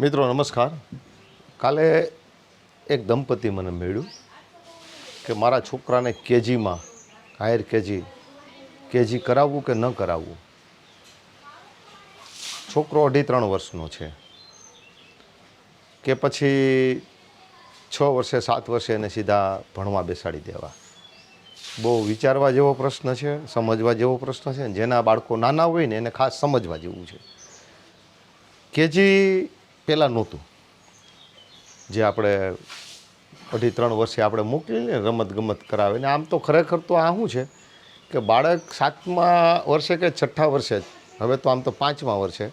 મિત્રો, નમસ્કાર. કાલે એક દંપતી મને મળ્યું કે મારા છોકરાને કેજીમાં, હાયર કેજી કેજી કરાવવું કે ન કરાવવું? છોકરો અઢી ત્રણ વર્ષનો છે. કે પછી છ વર્ષે, સાત વર્ષે એને સીધા ભણવા બેસાડી દેવા. બહુ વિચારવા જેવો પ્રશ્ન છે, સમજવા જેવો પ્રશ્ન છે, જેના બાળકો નાના હોય ને એને ખાસ સમજવા જેવું છે. કેજી પહેલાં નહોતું. જે આપણે અઢી ત્રણ વર્ષે આપણે મોકલીને રમત ગમત કરાવે ને આમ તો ખરેખર તો આ શું છે કે બાળક સાતમા વર્ષે કે છઠ્ઠા વર્ષે, હવે તો આમ તો પાંચમા વર્ષે,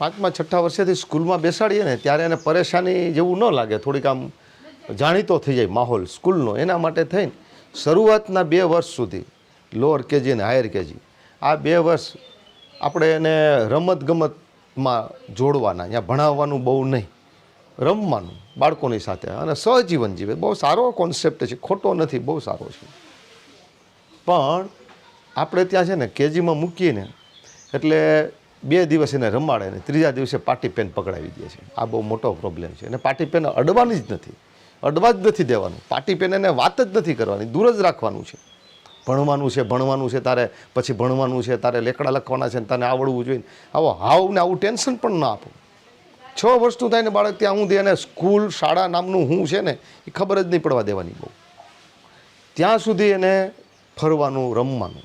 પાંચમા છઠ્ઠા વર્ષેથી સ્કૂલમાં બેસાડીએ ને, ત્યારે એને પરેશાની જેવું ન લાગે, થોડીક આમ જાણીતો થઈ જાય માહોલ સ્કૂલનો. એના માટે થઈને શરૂઆતના બે વર્ષ સુધી, લોઅર કેજી અને હાયર કેજી, આ બે વર્ષ આપણે એને રમત ગમતમાં જોડવાના, અહીંયા ભણાવવાનું બહુ નહીં. રમવાનું, બાળકોની સાથે. અને સહજીવન જીવે. બહુ સારો કોન્સેપ્ટ છે. ખોટો નથી, બહુ સારો છે. પણ આપણે ત્યાં છે ને, કેજીમાં મૂકીને એટલે બે દિવસ એને રમાડે ને, ત્રીજા દિવસે પાટી પેન પકડાવી દે છે. આ બહુ મોટો પ્રોબ્લેમ છે. અને પાટી પેન અડવાની જ નથી. અડવા જ નથી દેવાનું. પાટી પેન એને વાત જ નથી કરવાની. દૂર જ રાખવાનું છે. ભણવાનું છે ભણવાનું છે, તારે પછી ભણવાનું છે, તારે લેકડા લખવાના છે ને તને આવડવું જોઈએ આવો હાવ ને આવું ટેન્શન પણ ના આપો. છ વર્ષનું થાય ને બાળક ત્યાં હું એને સ્કૂલ શાળા નામનું હું છે ને, એ ખબર જ નહીં પડવા દેવાની બહુ. ત્યાં સુધી એને ફરવાનું, રમવાનું.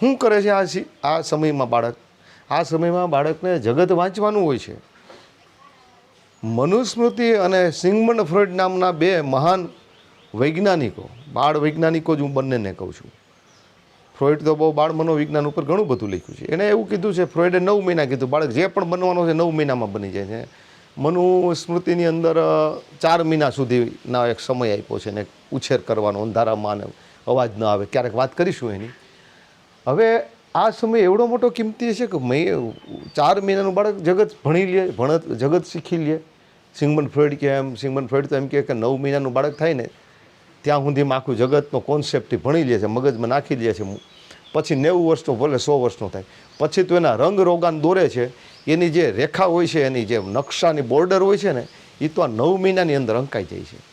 શું કરે છે આ આ સમયમાં બાળક? આ સમયમાં બાળકને જગત વાંચવાનું હોય છે. મનુસ્મૃતિ અને સિંગમન ફ્રોઈડ નામના બે મહાન વૈજ્ઞાનિકો, બાળ વૈજ્ઞાનિકો જ હું બંનેને કહું છું. ફ્રોઈડ તો બહુ બાળ મનોવિજ્ઞાન ઉપર ઘણું બધું લખ્યું છે. એણે એવું કીધું છે, ફ્રોઈડે નવ મહિના કીધું, બાળક જે પણ બનવાનો છે નવ મહિનામાં બની જાય છે. મનુ સ્મૃતિની અંદર ચાર મહિના સુધીના એક સમય આપ્યો છે ને ઉછેર કરવાનો, અંધારામાં અને અવાજ ન આવે, ક્યારેક વાત કરીશું એની. હવે આ સમય એવડો મોટો કિંમતી છે કે મેં, ચાર મહિનાનું બાળક જગત ભણી લે, ભણત, જગત શીખી લે? સિંગમન ફ્રોઈડ કે એમ સિંગમન ફ્રોઈડ તો એમ કહે કે નવ મહિનાનું બાળક થાય ને ત્યાં સુધીમાં આખું જગતનો કોન્સેપ્ટથી ભણી લે છે, મગજમાં નાખી દે છે. પછી નેવું વર્ષનો, ભલે સો વર્ષનો થાય. પછી તો એના રંગ રોગાન દોરે છે. એની જે રેખા હોય છે, એની જે નકશાની બોર્ડર હોય છે ને એ તો આ નવ મહિનાની અંદર અંકાઈ જાય છે.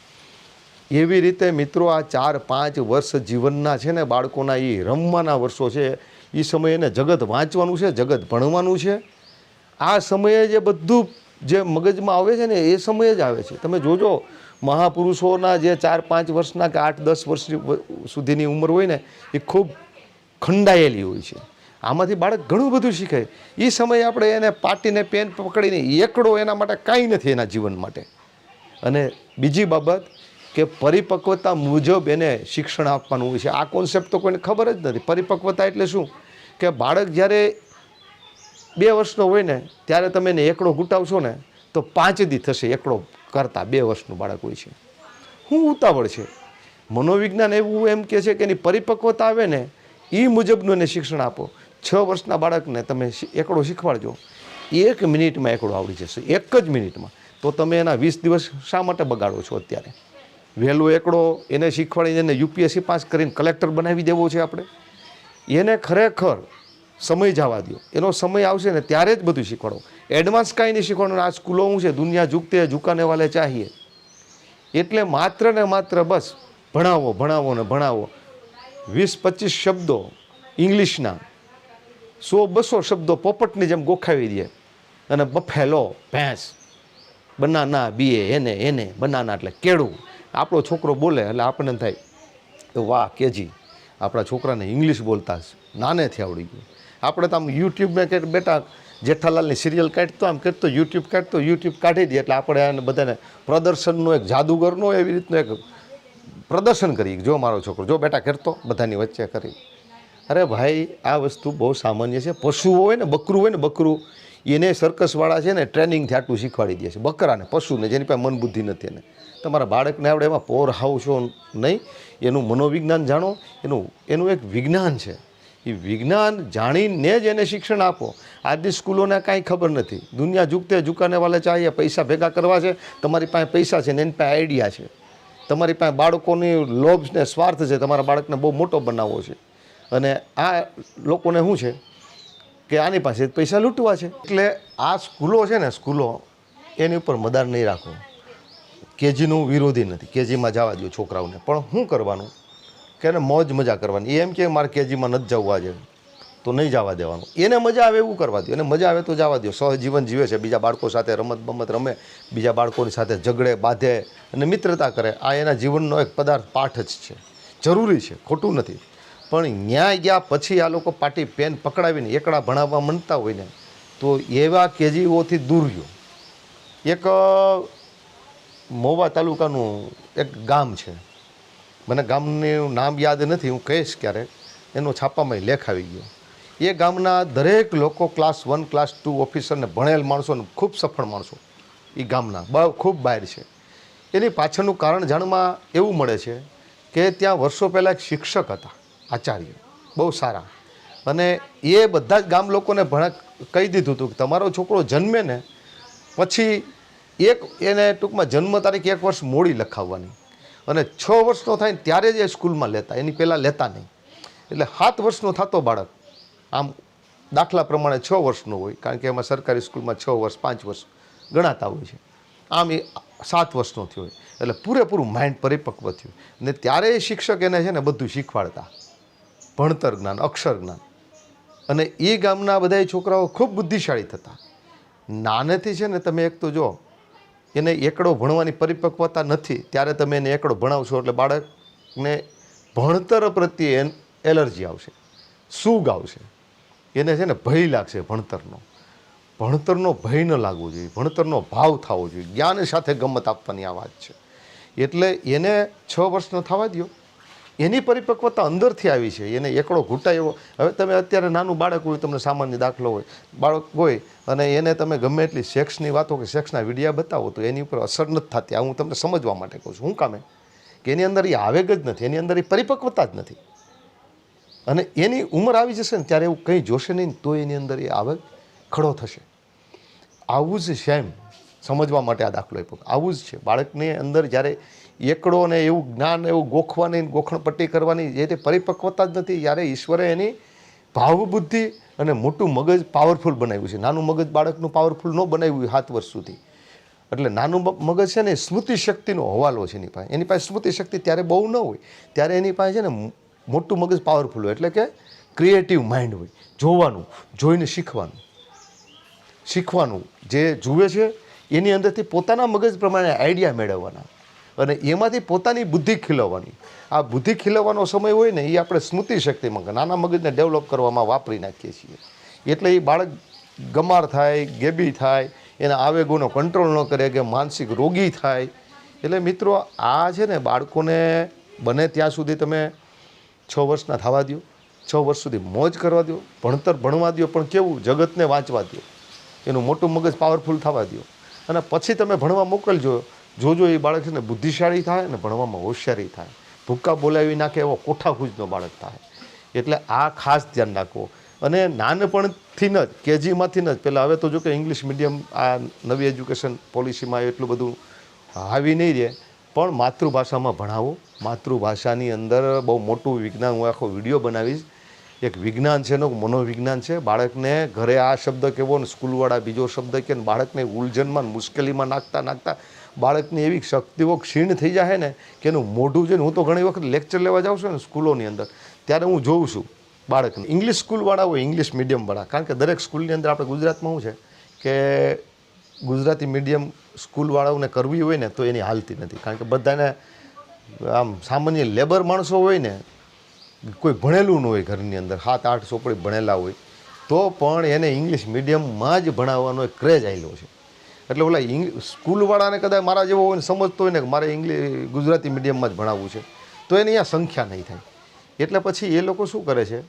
એવી રીતે મિત્રો આ ચાર, પાંચ વર્ષ જીવનના છે ને, બાળકોના એ રમવાના વર્ષો છે. એ સમયે એને જગત વાંચવાનું છે, જગત ભણવાનું છે. આ સમયે જે બધું જે મગજમાં આવે છે ને, એ સમયે જ આવે છે. તમે જોજો મહાપુરુષોના જે ચાર, પાંચ વર્ષના કે આઠ, દસ વર્ષ સુધીની ઉંમર હોય ને, એ ખૂબ ખંડાયેલી હોય છે. આમાંથી બાળક ઘણું બધું શીખે. એ સમયે આપણે એને પાટીને, પેન પકડીને, એકડો એના માટે કાંઈ નથી એના જીવન માટે. અને બીજી બાબત કે પરિપક્વતા મુજબ એને શિક્ષણ આપવાનું હોય છે. આ કોન્સેપ્ટ તો કોઈને ખબર જ નથી. પરિપક્વતા એટલે શું? કે બાળક જ્યારે બે વર્ષનો હોય ને, ત્યારે તમે એને એકડો ગુટાવશો ને, તો પાંચ દી થશે એકડો કરતા, બે વર્ષનું બાળક હોય છે. શું ઉતાવળ છે. મનોવિજ્ઞાન એવું એમ કહે છે કે એની પરિપક્વતા આવે ને એ મુજબનું એને શિક્ષણ આપો. છ વર્ષના બાળકને તમે એકડો શીખવાડજો. એક મિનિટમાં એકડો આવડી જશે. એક જ મિનિટમાં. તો તમે એના વીસ દિવસ શા માટે બગાડો છો અત્યારે? વહેલો એકડો એને શીખવાડીને એને યુપીએસસી પાસ કરીને કલેક્ટર બનાવી દેવો છે આપણે? એને ખરેખર સમય જવા દો એનો સમય આવશે ને ત્યારે જ બધું શીખવાડો. એડવાન્સ કાંઈ નહીં શીખવાડવાનું. આ સ્કૂલો હું છે, દુનિયા ઝૂકતે ઝુકાને વાલે ચાહીએ. એટલે માત્ર ને માત્ર બસ ભણાવો ભણાવો ને ભણાવો. વીસ, પચીસ શબ્દો ઇંગ્લિશના. સો, બસો શબ્દો પોપટની જેમ ગોખાવી દે. અને બફેલો, ભેંસ. બનાના, બીએ, એને એને, બનાના એટલે કેળું. આપણો છોકરો બોલે એટલે આપણને થાય તો વાહ, કેજી. આપણા છોકરાને ઇંગ્લિશ બોલતા નાનેથી આવડી ગયું. આપણે તો આમ યુટ્યુબને કે બેટા જેઠાલાલની સિરિયલ કાઢતો, આમ કરતો યુટ્યુબ કાઢતો યુટ્યુબ કાઢી દે. એટલે આપણે આને બધાને પ્રદર્શનનો એક જાદુગરનો એવી રીતનું એક પ્રદર્શન કરી. જો મારો છોકરો, જો બેટા કરતો, બધાની વચ્ચે કરી. અરે ભાઈ, આ વસ્તુ બહુ સામાન્ય છે. પશુ હોય ને, બકરું હોય ને, બકરું એને સર્કસવાળા છે ને ટ્રેનિંગથી આટલું શીખવાડી દે છે. બકરાને, પશુને, જેની પાસે મન બુદ્ધિ નથી એને. તમારા બાળકને આપણે એમાં પોર હાવશો નહીં. એનું મનોવિજ્ઞાન જાણો. એનું એનું એક વિજ્ઞાન છે. એ વિજ્ઞાન જાણીને જ એને શિક્ષણ આપો. આજની સ્કૂલોને કાંઈ ખબર નથી. દુનિયા ઝૂકતે ઝૂકાને વાલે ચાહીએ પૈસા ભેગા કરવા છે, તમારી પાસે પૈસા છે ને એની પાસે આઈડિયા છે. તમારી પાસે બાળકોની લોભ ને સ્વાર્થ છે, તમારા બાળકને બહુ મોટો બનાવવો છે. અને આ લોકોને શું છે કે આની પાસે પૈસા લૂંટવા છે. એટલે આ સ્કૂલો છે ને સ્કૂલો, એની ઉપર મદાર નહીં રાખો. કેજીનું વિરોધી નથી. કેજીમાં જવા દો છોકરાઓને. પણ શું કરવાનું? કે એને મોજ મજા કરવાની. એમ કે મારે કેજીમાં નથી જવું આજે. તો નહીં જવા દેવાનું. એને મજા આવે એવું કરવા દો એને મજા આવે તો જવા દો સહજીવન જીવે છે. બીજા બાળકો સાથે રમત બમત રમે. બીજા બાળકોની સાથે ઝઘડે, બાંધે અને મિત્રતા કરે. આ એના જીવનનો એક પદાર્થ પાઠ જ છે. જરૂરી છે. ખોટું નથી. પણ ન્યાય ગયા પછી આ લોકો પાટી પેન પકડાવીને એકડા ભણાવવા માંડતા હોય ને, તો એવા કેજીઓથી દૂર રહ્યો. એક, મોવા તાલુકાનું એક ગામ છે. મને ગામનું નામ યાદ નથી, હું કહીશ ક્યારેક એનો છાપામાં લેખ આવી ગયો. એ ગામના દરેક લોકો ક્લાસ વન, ક્લાસ ટુ ઓફિસરને ભણેલ માણસો અને ખૂબ સફળ માણસો એ ગામના બહુ ખૂબ બહાર છે. એની પાછળનું કારણ જાણવા એવું મળે છે કે ત્યાં વર્ષો પહેલાં એક શિક્ષક હતા, આચાર્ય, બહુ સારા. અને એ બધા જ ગામ લોકોને ભણા, કહી દીધું હતું કે તમારો છોકરો જન્મે ને પછી એક એને ટૂંકમાં જન્મ તારીખ એક વર્ષ મોડી લખાવવાની. અને છ વર્ષનો થાય ત્યારે જ એ સ્કૂલમાં લેતા, એની પહેલાં લેતા નહીં. એટલે સાત વર્ષનો થતો બાળક, આમ દાખલા પ્રમાણે છ વર્ષનો હોય, કારણ કે એમાં સરકારી સ્કૂલમાં છ વર્ષ, પાંચ વર્ષ ગણાતા હોય છે. આમ એ સાત વર્ષનો થયો એટલે પૂરેપૂરું માઇન્ડ પરિપક્વ થયું. ને ત્યારે એ શિક્ષક એને છે ને બધું શીખવાડતા. ભણતર જ્ઞાન, અક્ષર જ્ઞાન. અને એ ગામના બધા છોકરાઓ ખૂબ બુદ્ધિશાળી થતા. નાનેથી છે ને તમે એક તો જો એને એકડો ભણવાની પરિપક્વતા નથી, ત્યારે તમે એને એકડો ભણાવશો એટલે બાળકને ભણતર પ્રત્યે એલર્જી આવશે, સૂગ આવશે. એને છે ને ભય લાગશે ભણતરનો. ભણતરનો ભય ન લાગવો જોઈએ, ભણતરનો ભાવ થવો જોઈએ, જ્ઞાન સાથે ગમત આપવાની આ વાત છે. એટલે એને છ વર્ષનો થવા દ્યો. એની પરિપક્વતા અંદરથી આવી છે. એને એકડો ઘૂંટાય એવો હવે તમે અત્યારે નાનું બાળક હોય, તમને સામાન્ય દાખલો હોય. બાળક હોય અને એને તમે ગમે એટલી સેક્સની વાતો કે સેક્સના વિડીયા બતાવો, તો એની ઉપર અસર નથી થતી. આ હું તમને સમજવા માટે કહું છું. હું કામે? કે એની અંદર એ આવેગ જ નથી. એની અંદર એ પરિપક્વતા જ નથી. અને એની ઉંમર આવી જશે ને ત્યારે એવું કંઈ જોશે નહીં તો એની અંદર એ આવેગ ખડો થશે. આવું જ સેમ સમજવા માટે આ દાખલો આપ્યો. આવું જ છે. બાળકની અંદર જ્યારે એકડો ને એવું જ્ઞાન એવું ગોખવાની ગોખણપટ્ટી કરવાની જે તે પરિપક્વતા જ નથી. જ્યારે ઈશ્વરે એની ભાવબુદ્ધિ અને મોટું મગજ પાવરફુલ બનાવ્યું છે. નાનું મગજ બાળકનું પાવરફુલ ન બનાવ્યું સાત વર્ષ સુધી. એટલે નાનું મગજ છે ને સ્મૃતિ શક્તિનો હવાલો છે એની પાસે. એની પાસે સ્મૃતિ શક્તિ ત્યારે બહુ ન હોય. ત્યારે એની પાસે છે ને મોટું મગજ પાવરફુલ હોય. એટલે કે ક્રિએટિવ માઇન્ડ હોય. જોવાનું, જોઈને શીખવાનું. શીખવાનું જે જુએ છે, એની અંદરથી પોતાના મગજ પ્રમાણે આઈડિયા મેળવવાના. અને એમાંથી પોતાની બુદ્ધિ ખીલવવાની. આ બુદ્ધિ ખીલવવાનો સમય હોય ને, એ આપણે સ્મૃતિ શક્તિમાં નાના મગજને ડેવલપ કરવામાં વાપરી નાખીએ છીએ. એટલે એ બાળક ગમાર થાય, ગેબી થાય, એના આવેગોનો કંટ્રોલ ન કરે કે માનસિક રોગી થાય. એટલે મિત્રો, આ છે ને બાળકોને બને ત્યાં સુધી તમે છ વર્ષના થવા દો છ વર્ષ સુધી મોજ કરવા દો ભણતર ભણવા દો પણ કેવું જગતને વાંચવા દો એનું મોટું મગજ પાવરફુલ થવા દો અને પછી તમે ભણવા મોકલજો જોજો એ બાળક છે ને બુદ્ધિશાળી થાય અને ભણવામાં હોશિયારી થાય. ભૂક્કા બોલાવી નાખે એવો કોઠાખૂજનો બાળક થાય. એટલે આ ખાસ ધ્યાન રાખવો અને નાનપણથી જ, કેજીમાંથી જ, પહેલાં હવે તો જો કે ઇંગ્લિશ મીડિયમ આ નવી એજ્યુકેશન પોલિસીમાં એટલું બધું હાવી નહીં રહે. પણ માતૃભાષામાં ભણાવો. માતૃભાષાની અંદર બહુ મોટું વિજ્ઞાન, હું આખો વીડિયો બનાવીશ. એક વિજ્ઞાન છે એનું મનોવિજ્ઞાન છે. બાળકને ઘરે આ શબ્દ કહેવો ને સ્કૂલવાળા બીજો શબ્દ કે બાળકને ઉલઝનમાં મુશ્કેલીમાં નાખતા નાખતા બાળકની એવી શક્તિઓ ક્ષીણ થઈ જાય ને કે એનું મોઢું છે ને હું તો ઘણી વખત લેક્ચર લેવા જાઉં છું ને સ્કૂલોની અંદર, ત્યારે હું જોઉં છું બાળકને. ઇંગ્લિશ સ્કૂલવાળા હોય ઇંગ્લિશ મીડિયમવાળા કારણ કે દરેક સ્કૂલની અંદર આપણે ગુજરાતમાં શું છે કે ગુજરાતી મીડિયમ સ્કૂલવાળાઓને કરવી હોય ને તો એની હાલતી નથી. કારણ કે બધાને આમ સામાન્ય લેબર માણસો હોય ને, કોઈ ભણેલું ન હોય ઘરની અંદર, સાત આઠ ચોપડી ભણેલા હોય, તો પણ એને ઇંગ્લિશ મીડિયમમાં જ ભણાવવાનો એક ક્રેઝ આવેલો છે. એટલે ઓલા સ્કૂલવાળાને કદાચ મારા જેવો હોય ને સમજતો હોય ને કે મારે ઇંગ્લિશ ગુજરાતી મીડિયમમાં જ ભણાવવું છે, તો એની અહીંયા સંખ્યા નહીં થાય. એટલે પછી એ લોકો શું કરે છે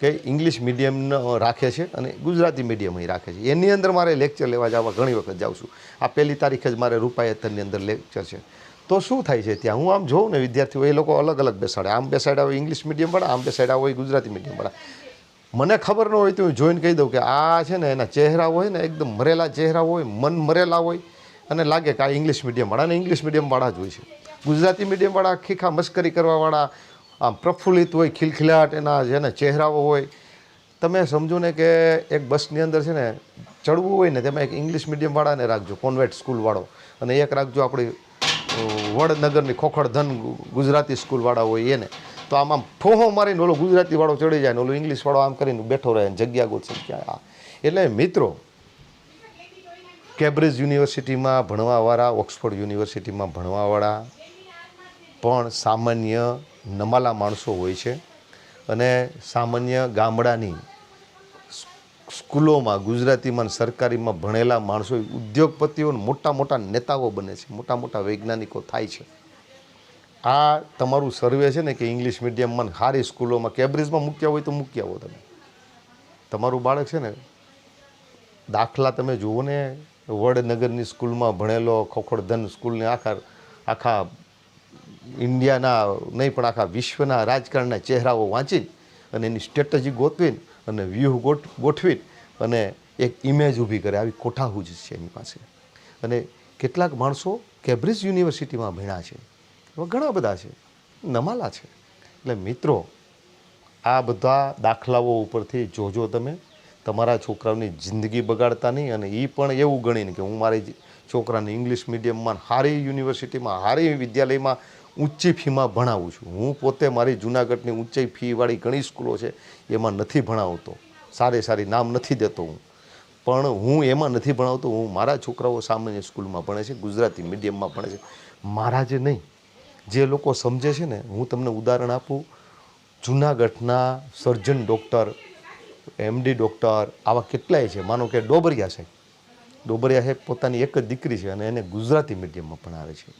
કે ઇંગ્લિશ મીડિયમ રાખે છે અને ગુજરાતી મીડિયમ રાખે છે. એની અંદર મારે લેક્ચર લેવા જવા ઘણી વખત જાઉં છું. આ પહેલી તારીખે જ મારે રૂપાયતરની અંદર લેક્ચર છે. તો શું થાય છે ત્યાં? હું આમ જોઉં ને વિદ્યાર્થીઓ, એ લોકો અલગ અલગ બેસાડે. આમ બેસાડ્યા હોય ઇંગ્લિશ મીડિયમ વાળા આમ બેસાડ્યા હોય ગુજરાતી મીડિયમવાળા. મને ખબર ન હોય તો હું જોઈને કહી દઉં કે આ છે ને એના ચહેરા હોય ને એકદમ મરેલા ચહેરા હોય, મન મરેલા હોય અને લાગે કે આ ઇંગ્લિશ મીડિયમવાળા અને ઇંગ્લિશ મીડિયમવાળા જ હોય છે. ગુજરાતી મીડિયમવાળા ખીખા મસ્કરી કરવાવાળા, આમ પ્રફુલ્લિત હોય, ખિલખિલાટ એના જેને ચહેરાઓ હોય. તમે સમજો ને કે એક બસની અંદર છે ને ચડવું હોય ને તેમાં એક ઇંગ્લિશ મીડિયમવાળાને રાખજો કોન્વેન્ટ સ્કૂલવાળો અને એક રાખજો આપણી વડનગરની ખોખડધન ધન ગુજરાતી સ્કૂલવાળા હોય એને. તો આમ આમ ઠોહો મારીને ઓલો ગુજરાતીવાળો ચડી જાય ને ઓલો ઇંગ્લિશવાળો આમ કરીને બેઠો રહે જગ્યા ગોતશે ક્યાં એટલે મિત્રો, કેમ્બ્રિજ યુનિવર્સિટીમાં ભણવાવાળા, ઓક્સફોર્ડ યુનિવર્સિટીમાં ભણવાવાળા, પણ સામાન્ય નમાલા માણસો હોય છે અને સામાન્ય ગામડાની સ્કૂલોમાં, ગુજરાતીમાં સરકારીમાં ભણેલા માણસો, ઉદ્યોગપતિઓ મોટા મોટા નેતાઓ બને છે, મોટા મોટા વૈજ્ઞાનિકો થાય છે. આ તમારું સર્વે છે ને કે ઇંગ્લિશ મીડિયમમાં સારી સ્કૂલોમાં કેમ્બ્રિજમાં મૂક્યા હોય તો મૂક્યા હો તમે. તમારું બાળક છે ને દાખલા તમે જુઓ ને, વડનગરની સ્કૂલમાં ભણેલો ખોખડધન સ્કૂલને આખા આખા ઇન્ડિયાના નહીં પણ આખા વિશ્વના રાજકારણના ચહેરાઓ વાંચી અને એની સ્ટ્રેટજી ગોતવીને અને વ્યૂહ ગોઠ ગોઠવીને અને એક ઇમેજ ઊભી કરે. આવી કોઠાહુજ છે એની પાસે. અને કેટલાક માણસો કેમ્બ્રિજ યુનિવર્સિટીમાં ભણ્યા છે. ઘણા બધા છે. નમાલા છે. એટલે મિત્રો, આ બધા દાખલાઓ ઉપરથી જોજો તમે. તમારા છોકરાઓની જિંદગી બગાડતા નહીં અને એ પણ એવું ગણીને કે હું મારી છોકરાને ઇંગ્લિશ મીડિયમમાં સારી યુનિવર્સિટીમાં સારી વિદ્યાલયમાં ઊંચી ફીમાં ભણાવું છું. હું પોતે મારી જુનાગઢની ઊંચી ફીવાળી ઘણી સ્કૂલો છે, એમાં નથી ભણાવતો. સારી સારી નામ નથી દેતો હું. પણ હું એમાં નથી ભણાવતો. હું મારા છોકરાઓ સામાન્ય સ્કૂલમાં ભણે છે, ગુજરાતી મીડિયમમાં ભણે છે. મારા જે નહીં. જે લોકો સમજે છે ને, હું તમને ઉદાહરણ આપું. જુનાગઢના સર્જન ડૉક્ટર એમડી ડૉક્ટર, આવા કેટલાય છે. માનો કે ડોબરિયા સાહેબ. ડોબરિયા સાહેબ પોતાની એક જ દીકરી છે અને એને ગુજરાતી મીડિયમમાં ભણાવે છે.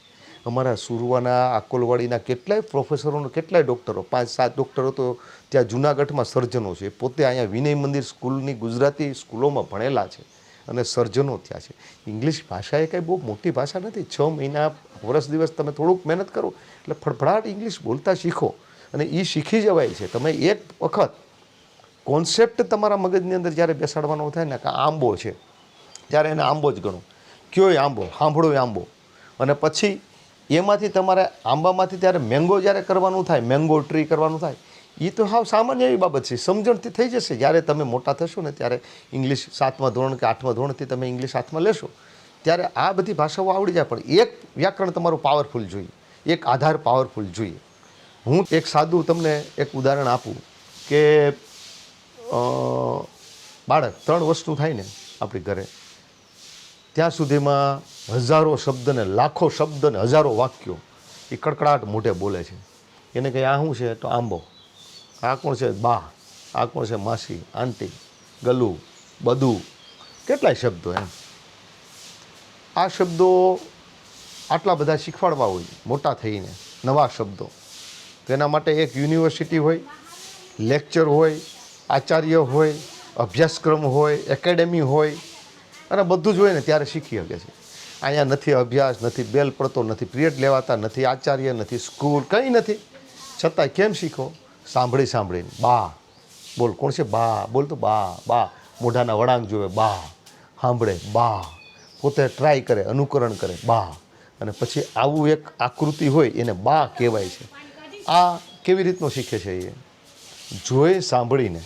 અમારા સુરવાના, આકોલવાડીના કેટલાય પ્રોફેસરોનો કેટલાય ડૉક્ટરો, પાંચ, સાત ડૉક્ટરો તો ત્યાં જુનાગઢમાં સર્જનો છે. પોતે અહીંયા વિનય મંદિર સ્કૂલની ગુજરાતી સ્કૂલોમાં ભણેલા છે. અને સર્જનો થયા છે. ઇંગ્લિશ ભાષા એ કાંઈ બહુ મોટી ભાષા નથી. છ મહિના, વર્ષ, દિવસ તમે થોડુંક મહેનત કરો. એટલે ફડફડાટ ઇંગ્લિશ બોલતા શીખો અને એ શીખી જવાય છે. તમે એક વખત કોન્સેપ્ટ તમારા મગજની અંદર જ્યારે બેસાડવાનો થાય ને કે આંબો છે, ત્યારે એને આંબો જ ગણો. કયો આંબો? સાંભળોય આંબો. અને પછી એમાંથી તમારે આંબામાંથી ત્યારે મેંગો જ્યારે કરવાનું થાય મેંગો ટ્રી કરવાનું થાય એ તો હાવ સામાન્ય એવી બાબત છે. સમજણથી થઈ જશે. જ્યારે તમે મોટા થશો ને, ત્યારે ઇંગ્લિશ સાતમા ધોરણ કે આઠમા ધોરણથી તમે ઇંગ્લિશ હાથમાં લેશો, ત્યારે આ બધી ભાષાઓ આવડી જાય. પણ એક વ્યાકરણ તમારું પાવરફુલ જોઈએ. એક આધાર પાવરફુલ જોઈએ. હું એક સાદું તમને એક ઉદાહરણ આપું કે બાળક ત્રણ વસ્તુ થાય ને આપણી ઘરે. ત્યાં સુધીમાં હજારો શબ્દ ને લાખો શબ્દ ને હજારો વાક્યો એ કડકડાટ મોઢે બોલે છે. એને કંઈ આ શું છે? તો આંબો. આ કોણ છે બા આ કોણ છે માસી, આંટી, ગલુ, બધું. કેટલાય શબ્દો એમ. આ શબ્દો આટલા બધા શીખવાડવા હોય, મોટા થઈને, નવા શબ્દો. તેના માટે એક યુનિવર્સિટી હોય, લેક્ચર હોય, આચાર્ય હોય, અભ્યાસક્રમ હોય, એકેડેમી હોય, અને બધું જ હોય ને ત્યારે શીખી શકે છે. અહીંયા નથી અભ્યાસ, નથી બેલ પડતો, નથી પિરિયડ લેવાતા, નથી આચાર્ય, નથી સ્કૂલ, કંઈ નથી. છતાંય કેમ શીખો? સાંભળી, સાંભળીને, બા, બોલ, કોણ છે બા? બોલ તો બા બા, મોઢાના વળાંક જોવે, બા, સાંભળે, બા, પોતે ટ્રાય કરે, અનુકરણ કરે, બા, અને પછી આવું એક આકૃતિ હોય એને બા કહેવાય છે. આ કેવી રીતનું શીખે છે એ? જોઈ, સાંભળીને,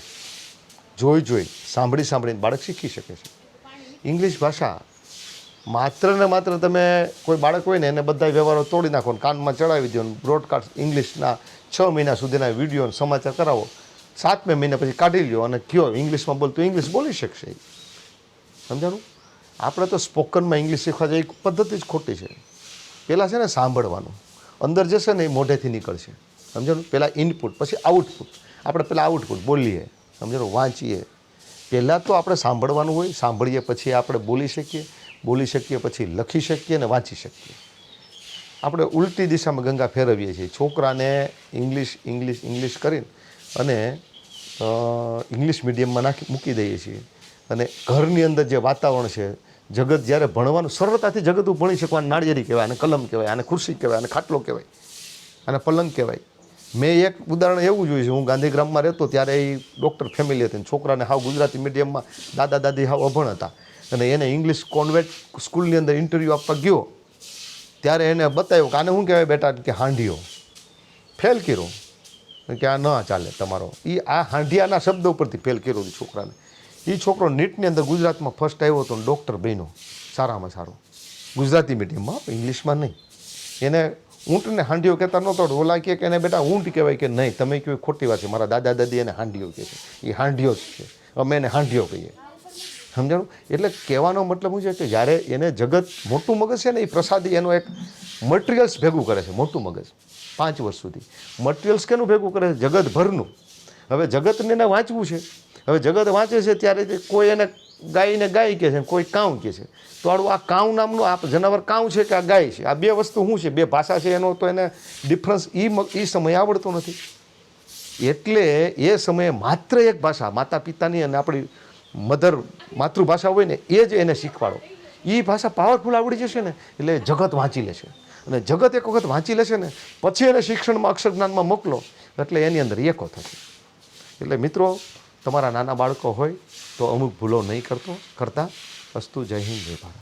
જોઈ જોઈ, સાંભળી, સાંભળીને બાળક શીખી શકે છે. ઇંગ્લિશ ભાષા, માત્ર ને માત્ર તમે કોઈ બાળક હોય ને, એને બધા વ્યવહારો તોડી નાખો કાનમાં ચડાવી દો બ્રોડકાસ્ટ ઇંગ્લિશના છ મહિના સુધીના વીડિયો સમાચાર કરાવો. સાતમે મહિના પછી કાઢી લ્યો અને કયો? ઇંગ્લિશમાં બોલતો ઇંગ્લિશ બોલી શકશે. સમજાણું? આપણે તો સ્પોકનમાં ઇંગ્લિશ શીખવા જાય એક પદ્ધતિ જ ખોટી છે. પહેલાં છે ને સાંભળવાનું. અંદર જશે ને એ મોઢેથી નીકળશે. સમજાણું? પહેલાં ઇનપુટ પછી આઉટપુટ આપણે પહેલાં આઉટપુટ બોલીએ. સમજાણું? વાંચીએ. પહેલાં તો આપણે સાંભળવાનું હોય, સાંભળીએ પછી આપણે બોલી શકીએ. બોલી શકીએ પછી લખી શકીએ અને વાંચી શકીએ. આપણે ઉલટી દિશામાં ગંગા ફેરવીએ છીએ. છોકરાને ઇંગ્લિશ ઇંગ્લિશ ઇંગ્લિશ કરીને અને ઇંગ્લિશ મીડિયમમાં નાખી, મૂકી દઈએ છીએ. અને ઘરની અંદર જે વાતાવરણ છે, જગત જ્યારે ભણવાનું, સરળતાથી જગત ભણી શકવાનું, નાળિયેરી કહેવાય, અને કલમ કહેવાય, અને ખુરશી કહેવાય, અને ખાટલો કહેવાય, અને પલંગ કહેવાય. મેં એક ઉદાહરણ એવું જોયું છે, હું ગાંધીગ્રામમાં રહેતો ત્યારે એ ડૉક્ટર ફેમિલી હતી, છોકરાને હાવ ગુજરાતી મીડિયમમાં દાદા દાદી હાવ અભણ હતા. અને એને ઇંગ્લિશ કોન્વેન્ટ સ્કૂલની અંદર ઇન્ટરવ્યૂ આપવા ગયો. ત્યારે એને બતાવ્યું કે આને શું કહેવાય બેટા? કે હાંડિયો ફેલ કર્યો. કે આ ન ચાલે તમારો. એ આ હાંડિયાના શબ્દ ઉપરથી ફેલ કર્યો છોકરાને. એ છોકરો નીટની અંદર ગુજરાતમાં ફર્સ્ટ આવ્યો હતો ડૉક્ટર બન્યો. સારામાં સારો. ગુજરાતી મીડિયમમાં ઇંગ્લિશમાં નહીં. એને ઊંટને હાંડીઓ કહેતા નહોતો, ઓલા કહે કે એને બેટા ઊંટ કહેવાય કે નહીં. તમે કહ્યું ખોટી વાત છે. મારા દાદા દાદી એને હાંડીઓ કહે છે. એ હાંડીઓ જ છે. અમે એને હાંડીઓ કહીએ. સમજાણું? એટલે કહેવાનો મતલબ શું છે કે જ્યારે એને જગત મોટું મગજ છે ને એ પ્રસાદી એનું એક મટીરિયલ્સ ભેગું કરે છે, મોટું મગજ, પાંચ વર્ષ સુધી મટિરિયલ્સ કેનું ભેગું કરે છે? જગતભરનું. હવે જગતને એને વાંચવું છે. હવે જગત વાંચે છે ત્યારે કોઈ એને ગાયને ગાય કહે છે, કોઈ કાઉ કહે છે. તો આડું આ કાઉ નામનું આ જનાવર કાઉ છે કે આ ગાય છે? આ બે વસ્તુ શું છે? બે ભાષા છે એનો તો એને ડિફરન્સ એ એ સમયે આવડતો નથી. એટલે એ સમયે માત્ર એક ભાષા માતા પિતાની અને આપણી મધર માતૃભાષા હોય ને, એ જ એને શીખવાડો. એ ભાષા પાવરફુલ આવડી જશે ને, એટલે જગત વાંચી લેશે. અને જગત એક વખત વાંચી લેશે ને, પછી એને શિક્ષણમાં અક્ષર જ્ઞાનમાં મોકલો, એટલે એની અંદર એકો થશે. એટલે મિત્રો, તમારા નાના બાળકો હોય તો અમુક ભૂલો નહીં કરતો, કરતા, અસ્તુ જય હિન્દ, જય ભારત.